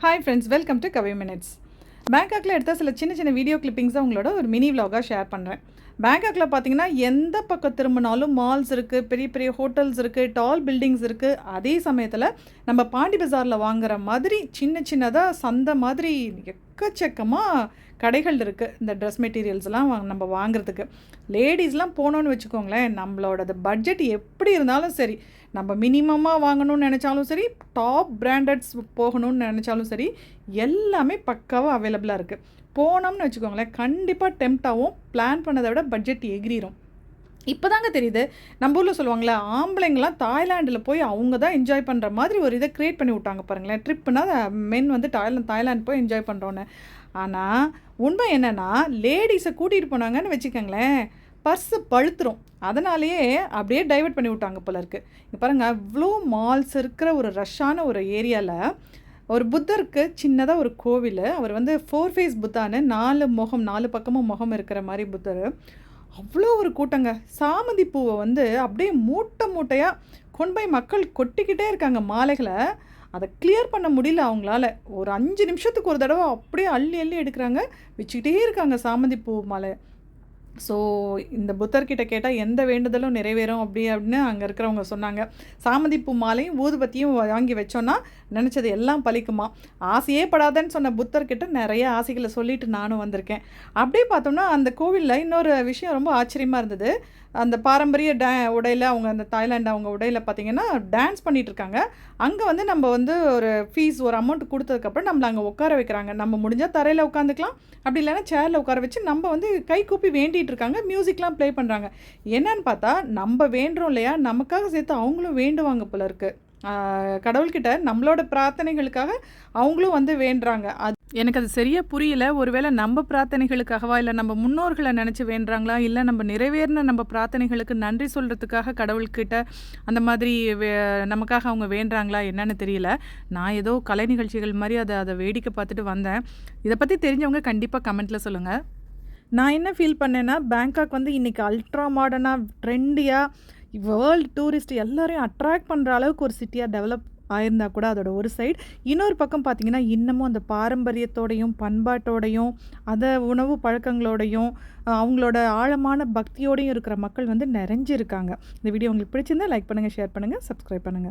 Hi friends welcome to Kavi minutes பேங்காக்கில் எடுத்த சில சின்ன சின்ன வீடியோ கிளிப்பிங்ஸை உங்களோட ஒரு மினி விலாகாக ஷேர் பண்ணுறேன் பேங்காக்கில் பார்த்தீங்கன்னா எந்த பக்கம் திரும்பினாலும் மால்ஸ் இருக்குது பெரிய பெரிய ஹோட்டல்ஸ் இருக்குது டால் பில்டிங்ஸ் இருக்குது அதே சமயத்தில் நம்ம பாண்டி பஜாரில் வாங்குற மாதிரி சின்ன சின்னதாக சந்தை மாதிரி எக்கச்சக்கமாக கடைகள் இருக்குது இந்த ட்ரெஸ் மெட்டீரியல்ஸ்லாம் நம்ம வாங்குறதுக்கு. லேடிஸ்லாம் போனோன்னு வச்சுக்கோங்களேன் நம்மளோடது பட்ஜெட் எப்படி இருந்தாலும் சரி நம்ம மினிமமாக வாங்கணும்னு நினச்சாலும் சரி டாப் பிராண்டட்ஸ் போகணும்னு நினச்சாலும் சரி எல்லாமே பக்காவாக அவைலபிளாக இருக்குது போனோம்னு வச்சுக்கோங்களேன் கண்டிப்பாக டெம்ட்டாகவும் பிளான் பண்ணதை விட பட்ஜெட் எகிரிடும் இப்போதாங்க தெரியுது நம்ம ஊரில் சொல்லுவாங்களே ஆம்பளைங்களாம் தாய்லாண்டில் போய் அவங்க தான் என்ஜாய் பண்ணுற மாதிரி ஒரு இதை க்ரியேட் பண்ணி விட்டாங்க பாருங்களேன். ட்ரிப்புனா மென் வந்து தாய்லாந்து தாய்லாந்து போய் என்ஜாய் பண்ணுறோன்னு ஆனால் உண்மை என்னென்னா லேடிஸை கூட்டிகிட்டு போனாங்கன்னு வச்சுக்கோங்களேன் பர்ஸு பழுத்துரும். அதனாலேயே அப்படியே டைவர்ட் பண்ணி விட்டாங்க போல இருக்குது இங்கே பாருங்கள் அவ்வளோ மால்ஸ் இருக்கிற ஒரு ரஷ்ஷான ஒரு ஏரியாவில் ஒரு புத்தருக்கு சின்னதாக ஒரு கோவில். அவர் வந்து ஃபோர் ஃபேஸ் புத்தான்னு நாலு முகம் நாலு பக்கமும் முகம் இருக்கிற மாதிரி புத்தர். அவ்வளோ ஒரு கூட்டங்க. சாமந்தி பூவை வந்து அப்படியே மூட்டை மூட்டையாக கொண்டு போய் மக்கள் கொட்டிக்கிட்டே இருக்காங்க மாலைகளை. அதை கிளியர் பண்ண முடியல அவங்களால. ஒரு அஞ்சு நிமிஷத்துக்கு ஒரு தடவை அப்படியே அள்ளி அள்ளி எடுக்கிறாங்க. வச்சுக்கிட்டே இருக்காங்க சாமந்தி பூ மாலை. ஸோ இந்த புத்தர்கிட்ட கேட்டால் எந்த வேண்டுதலும் நிறைவேறும் அப்படி அப்படின்னு அங்கே இருக்கிறவங்க சொன்னாங்க. சாமந்தி பூ மாலையும் ஊதுபத்தியும் வாங்கி வச்சோன்னா நினச்சது எல்லாம் பழிக்குமா? ஆசையே படாதன்னு சொன்ன புத்தர்கிட்ட நிறைய ஆசைகளை சொல்லிட்டு நானும் வந்திருக்கேன். அப்படியே பார்த்தோம்னா அந்த கோவிலில் இன்னொரு விஷயம் ரொம்ப ஆச்சரியமாக இருந்தது. அந்த பாரம்பரிய டே உடையில் அவங்க அந்த தாய்லாந்து அவங்க உடையில் பார்த்தீங்கன்னா டான்ஸ் பண்ணிகிட்ருக்காங்க இருக்காங்க அங்கே வந்து நம்ம வந்து ஒரு ஃபீஸ் ஒரு அமௌண்ட் கொடுத்ததுக்கப்புறம் நம்மளை அங்கே உட்கார வைக்கிறாங்க. நம்ம முடிஞ்சால் தரையில் உட்காந்துக்கலாம். அப்படி இல்லைன்னா சேரில் உட்கார வச்சு நம்ம வந்து கை கூப்பி வேண்டிகிட்டு இருக்காங்க மியூசிக்லாம் ப்ளே பண்ணுறாங்க என்னன்னு பார்த்தா நம்ம வேண்டுறோம் இல்லையா? நமக்காக சேர்த்து அவங்களும் வேண்டுவாங்க போல இருக்குது கடவுள்கிட்ட நம்மளோட பிரார்த்தனைகளுக்காக அவங்களும் வந்து வேண்டுறாங்க. அது எனக்கு அது சரியாக புரியல. ஒருவேளை நம்ம பிரார்த்தனைகளுக்காகவா இல்லை நம்ம முன்னோர்களை நினச்சி வேண்டுறாங்களா இல்லை நம்ம நிறைவேறின நம்ம பிரார்த்தனைகளுக்கு நன்றி சொல்கிறதுக்காக கடவுள்கிட்ட அந்த மாதிரி வே நமக்காக அவங்க வேண்டுறாங்களா என்னன்னு தெரியல. நான் ஏதோ கலை நிகழ்ச்சிகள் மாதிரி அதை அதை வேடிக்கை பார்த்துட்டு வந்தேன். இதை பற்றி தெரிஞ்சவங்க கண்டிப்பாக கமெண்ட்டில் சொல்லுங்கள் நான் என்ன ஃபீல் பண்ணேன்னா பேங்காக் வந்து இன்றைக்கி அல்ட்ரா மாடர்னாக ட்ரெண்டியாக வேர்ல்டு டூரிஸ்ட் எல்லோரையும் அட்ராக்ட் பண்ணுற அளவுக்கு ஒரு சிட்டியாக டெவலப் ஆயிருந்தா கூட அதோட ஒரு சைடு இன்னொரு பக்கம் பார்த்தீங்கன்னா இன்னமும் அந்த பாரம்பரியத்தோடையும் பண்பாட்டோடையும் அதை உணவு பழக்கங்களோடையும் அவங்களோட ஆழமான பக்தியோடையும் இருக்கிற மக்கள் வந்து நிறைஞ்சிருக்காங்க. இந்த வீடியோ உங்களுக்கு பிடிச்சிருந்தா லைக் பண்ணுங்கள் ஷேர் பண்ணுங்கள் சப்ஸ்கிரைப் பண்ணுங்கள்